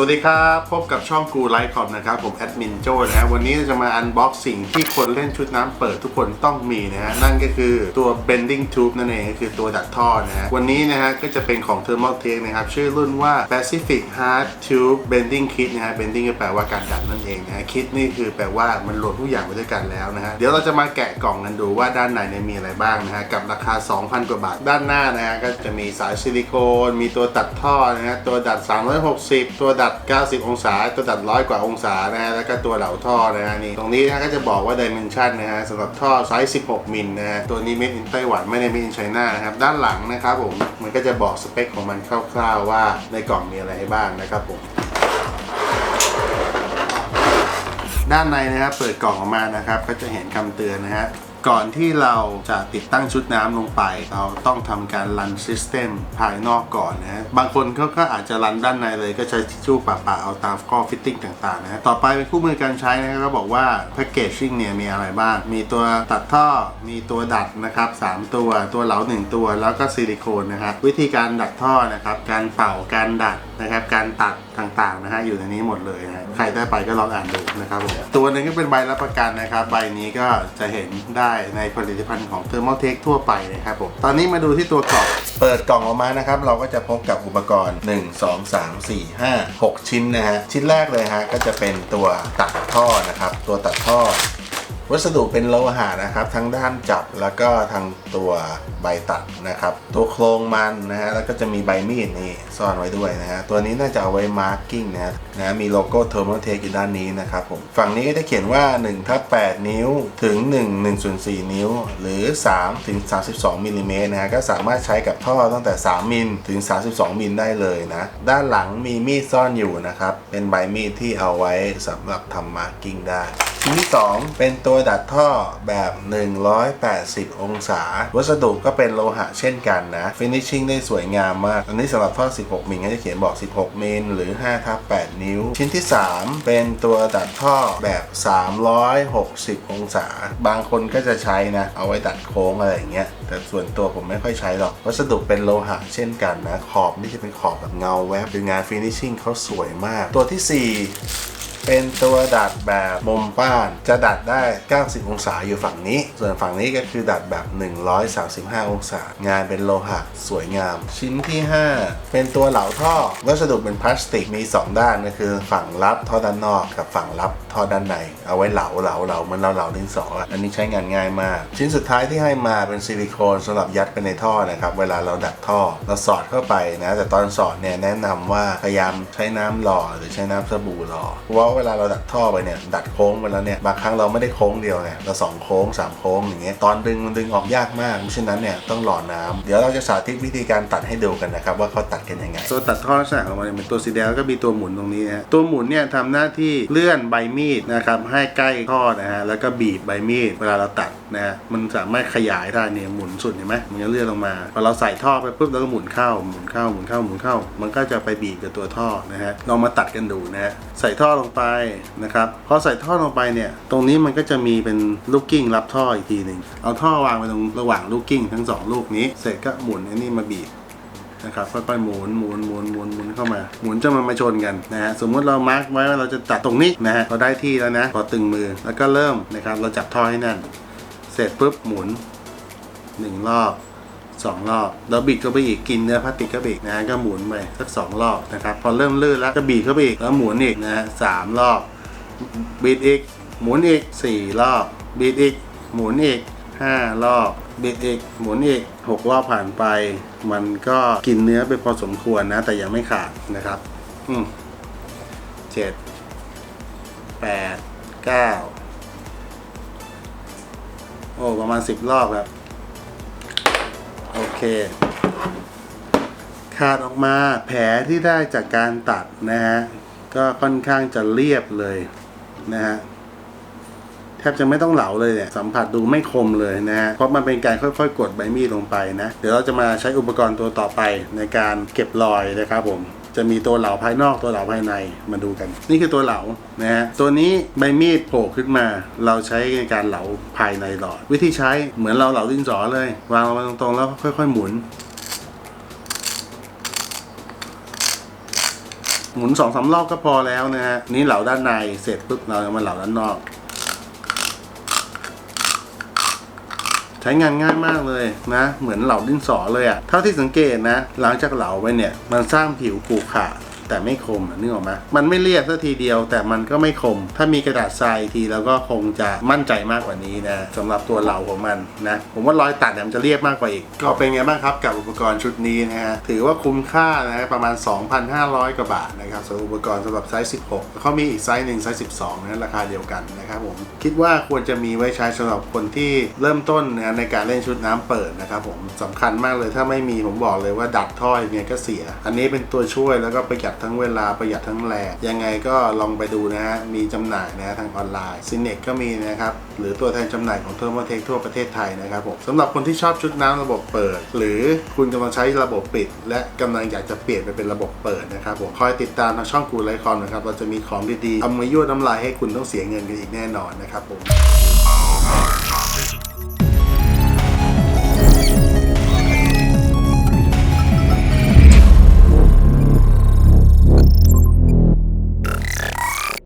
วัสดีครับ พบกับช่องกูไลฟ์คอมนะครับ ผมแอดมินโจนะฮะวันนี้จะมาอันบ็อกสิ่งที่คนเล่นชุดน้ำเปิดทุกคนต้องมีนะฮะนั่นก็คือตัว bending tube นั่นเองก็คือตัวดักท่อนะฮะวันนี้นะฮะก็จะเป็นของ Thermal Tech นะครับ ชื่อรุ่นว่า Pacific Hard Tube Bending Kit นะฮะ bending ก็แปลว่าการดัดนั่นเองนะฮะ kit นี่คือแปลว่ามันรวมทุกอย่างไว้ด้วยกันแล้วนะฮะเดี๋ยวเราจะมาแกะกล่องกันดูว่าด้านในเนี่ยมีอะไรบ้างนะฮะกับราคา 2,000 กว่าบาท ด้านหน้านะฮะก็จะมีสายซิลิโคนมีตัวตัดท่อนะฮะตัวดัด 360 ตัวดัด90 องศา ตัวดัดร้อยกว่าองศานะฮะ แล้วก็ตัวเหลาท่อนะฮะนี่ ตรงนี้นะก็จะบอกว่า dimension นะฮะสำหรับท่อไซส์ 16 มิลนะฮะ ตัวนี้ made in ไต้หวันไม่ได้ made in China นะครับ ด้านหลังนะครับผม มันก็จะบอกสเปคของมันคร่าวๆว่าในกล่องมีอะไรให้บ้างนะครับผมด้านในนะครับเปิดกล่องออกมานะครับ ก็จะเห็นคำเตือนนะฮะ ก่อนที่เราจะติดตั้งชุดน้ำลงไป เราต้องทำการรันซิสเต็มภายนอกก่อนนะบางคนเขาก็อาจจะรันด้านในเลยก็ใช้ทิชชู่ปะๆเอาตามข้อฟิตติ้งต่างๆนะต่อไปเป็นคู่มือการใช้นะครับก็บอกว่าแพ c เกจชิ่งเนี่ยมีอะไรบ้าง มีตัวตัดท่อมีตัวดัดนะครับสามตัวตัวเหลาหนึ่งตัว แล้วก็ซิลิโคนนะครับวิธีการดัดท่อนะครับการเป่าการดัดนะครับการตัดต่างๆนะฮะอยู่ในนี้หมดเลยนะฮะใครได้ไปก็ลองอ่านดูนะครับผมตัวหนึงก็เป็นใบรับประกันนะครับ ใบนี้ก็จะเห็นได้ในผลิตภัณฑ์ของ Thermal Tech ทั่วไปนะครับผม ตอนนี้มาดูที่ตัวกล่อง เปิดกล่องออกมานะครับ เราก็จะพบกับอุปกรณ์ 1 2 3 4 5 6 ชิ้นนะฮะ ชิ้นแรกเลยฮะก็จะเป็นตัวตัดท่อนะครับ ตัวตัดท่อ วัสดุเป็นโลหะนะครับ ทั้งด้านจับแล้วก็ทางตัวใบตัดนะครับ ตัวโครงมันนะฮะแล้วก็จะมีใบมีดนี่ซ่อนไว้ด้วยนะฮะตัวนี้น่าจะเอาไว้มาร์กิ้งนะฮะนะมีโลโก้ Thermal Tech อยู่ด้านนี้นะครับผมฝั่งนี้ก็จะเขียนว่า1ทับ8นิ้วถึง 1 1ส่วน4นิ้ว หรือ3ถึง32มิลลิเมตรนะฮะก็สามารถใช้กับท่อตั้งแต่ 3 มิลถึง 32 มิลได้เลยนะ ด้านหลังมีมีดซ่อนอยู่นะครับเป็นใบมีดที่เอาไว้สำหรับทำมาร์กิ้งได้ ชิ้นที่ 2 เป็นตัวดัดท่อแบบ 180 องศา วัสดุก็เป็นโลหะเช่นกันนะฟินิชชิ่งได้สวยงามมาก อันนี้สำหรับท่อ 16 มิลก็จะเขียนบอก 16 มิลหรือ5ทับ8นิ้ว ชิ้นที่ 3 เป็นตัวดัดท่อแบบ 360 องศา บางคนก็จะใช้นะ เอาไว้ดัดโค้งอะไรอย่างเงี้ย แต่ส่วนตัวผมไม่ค่อยใช้หรอก วัสดุเป็นโลหะเช่นกันนะ ขอบนี่จะเป็นขอบแบบเงาแวบคืองานฟินิชชิ่งเขาสวยมาก ตัวทีสี่4 เป็นตัวดัดแบบมุมป้านจะดัดได้ 90 องศาอยู่ฝั่งนี้ ส่วนฝั่งนี้ก็คือดัดแบบ 135 องศา งานเป็นโลหะสวยงาม ชิ้นที่ 5 เป็นตัวเหลาท่อ วัสดุเป็นพลาสติกมี 2 ด้านก็คือฝั่งรับท่อด้านนอกกับฝั่งรับท่อด้านใน เอาไว้เหลาเหลาเหลาเหมือนเราเหลาดินสออะอันนี้ใช้งานง่ายมาก ชิ้นสุดท้ายที่ให้มาเป็นซิลิโคนสำหรับยัดไปในท่อนะครับเวลาเราดัดท่อเราสอดเข้าไปนะแต่ตอนสอดเนี่ยแนะนำว่าพยายามใช้น้ำหล่อหรือใช้น้ำสบู่หล่อเพราะว่าเวลาเราดัดท่อไปเนี่ยดัดโค้งไปแล้วเนี่ยบางครั้งเราไม่ได้โค้งเดียวไงเราสองโค้งสามโค้งอย่างเงี้ยตอนดึงมันดึงออกยากมากเพราะฉะนั้นเนี่ยต้องหล่อน้ำเดี๋ยวเราจะสาธิตวิธีการตัดให้ดูกันนะครับว่าเขาตัดกันยังไงตัวตัดท่อลักษณะของมันเนี่ยเป็นตัวสีแดงแล้วก็มีตัวหมุนตรงนี้นะตัวหมุนเนี่ยทำหน้าที่เลื่อนใบมีดนะครับให้ใกล้ท่อนะฮะแล้วก็บีบใบมีดเวลาเราตัด นะมันสามารถขยายได้เนี่ยหมุนสุดเห็นไหมมันจะเลื่อนลงมาพอเราใส่ท่อไปปุ๊บแล้วก็หมุนเข้าหมุนเข้าหมุนเข้าหมุนเข้า มันก็จะไปบีบกับตัวท่อนะฮะลองมาตัดกันดูนะฮะใส่ท่อลงไปนะครับพอใส่ท่อลงไปเนี่ย ตรงนี้มันก็จะมีเป็นลูกกิ้งรับท่ออีกทีหนึ่งเอาท่อวางไว้ตรงระหว่างลูกกิ้งทั้งสองลูกนี้ เสร็จก็หมุนไอ้นี่มาบีบนะครับค่อยๆหมุนหมุนหมุนหมุนหมุนเข้ามา หมุนจะมันมาชนกันนะฮะสมมุติเรามาร์กไว้ว่าเราจะตัดตรงนี้นะฮะพอได้ที่แล้วนะพอตึงมือแล้วก็เริ่มนะครับเราจับท่อให้แน่น เสร็จปุ๊บหมุนหนึ่งรอบสองรอบแล้วบิดเข้าไปอีกกินเนื้อพลาสติกเข้าไปอีกนะฮะก็หมุนไปสักสองรอบนะครับพอเริ่มลื่นแล้วก็บีบเข้าไปอีกแล้วหมุนอีกนะฮะสามรอบบิดอีก หมุนอีกสี่รอบบิดอีก หมุนอีกห้ารอบบิดอีก หมุนอีกหกรอบผ่านไป มันก็กินเนื้อไปพอสมควรนะ แต่ยังไม่ขาดนะครับ อืมเจ็ดแปดเก้า โอ้ ประมาณสิบรอบครับ โอเค ขาดออกมาแผลที่ได้จากการตัดนะฮะ ก็ค่อนข้างจะเรียบเลยนะฮะแทบจะไม่ต้องเหลาเลยเนี่ยสัมผัสดูไม่คมเลยนะฮะเพราะมันเป็นการค่อยๆ กดใบมีดลงไปนะ เดี๋ยวเราจะมาใช้อุปกรณ์ตัวต่อไปในการเก็บรอยนะครับผม จะมีตัวเหลาภายนอกตัวเหลาภายในมาดูกัน นี่คือตัวเหลานะฮะตัวนี้ใบมีดโผล่ขึ้นมา เราใช้ในการเหลาภายในหลอด วิธีใช้เหมือนเราเหลาดินสอเลย วางลงมาตรงๆแล้วค่อยๆหมุน หมุนสองสามรอบก็พอแล้วนะฮะนี่เหลาด้านในเสร็จปุ๊บเราเอามาเหลาด้านนอก ใช้งานง่ายมากเลยนะ เหมือนเหลาดินสอเลยอะเท่าที่สังเกตนะ หลังจากเหลาไปเนี่ย มันสร้างผิวขรุขระ แต่ไม่คมอะนึกออกไหมมันไม่เรียบสักทีเดียว แต่มันก็ไม่คม ถ้ามีกระดาษทรายทีแล้วก็คงจะมั่นใจมากกว่านี้นะสำหรับตัวเหลาของมันนะผมว่ารอยตัดเนี่ยมันจะเรียบมากกว่าอีก ก็เป็นไงบ้างครับกับอุปกรณ์ชุดนี้นะฮะถือว่าคุ้มค่านะฮะประมาณ 2,500 กว่าบาทนะครับสำหรับอุปกรณ์สำหรับไซส์ 16แล้วเขามีอีกไซส์หนึ่งไซส์ 12นะราคาเดียวกันนะครับผมคิดว่าควรจะมีไว้ใช้สำหรับคนที่เริ่มต้นนะในการเล่นชุดน้ำเปิดนะครับผมสำคัญมากเลยถ้าไม่มีผมบอกเลยว่าดัดท่อยังไงก็เสีย อันนี้เป็นตัวช่วยแล้วก็ประหยัดทั้งเวลาประหยัดทั้งแรงยังไงก็ลองไปดูนะฮะมีจำหน่ายนะฮะทางออนไลน์ซินเนกก็มีนะครับหรือตัวแทนจำหน่ายของเทอร์โมเทคทั่วประเทศไทยนะครับผมสำหรับคนที่ชอบชุดน้ำระบบเปิด หรือคุณกำลังใช้ระบบปิด และกำลังอยากจะเปลี่ยนไปเป็นระบบเปิดนะครับผมคอยติดตามทางช่องกูไลคอนนะครับเราจะมีของดีๆเอามายั่วน้ำลายให้คุณต้องเสียเงินกันอีกแน่นอนนะครับผม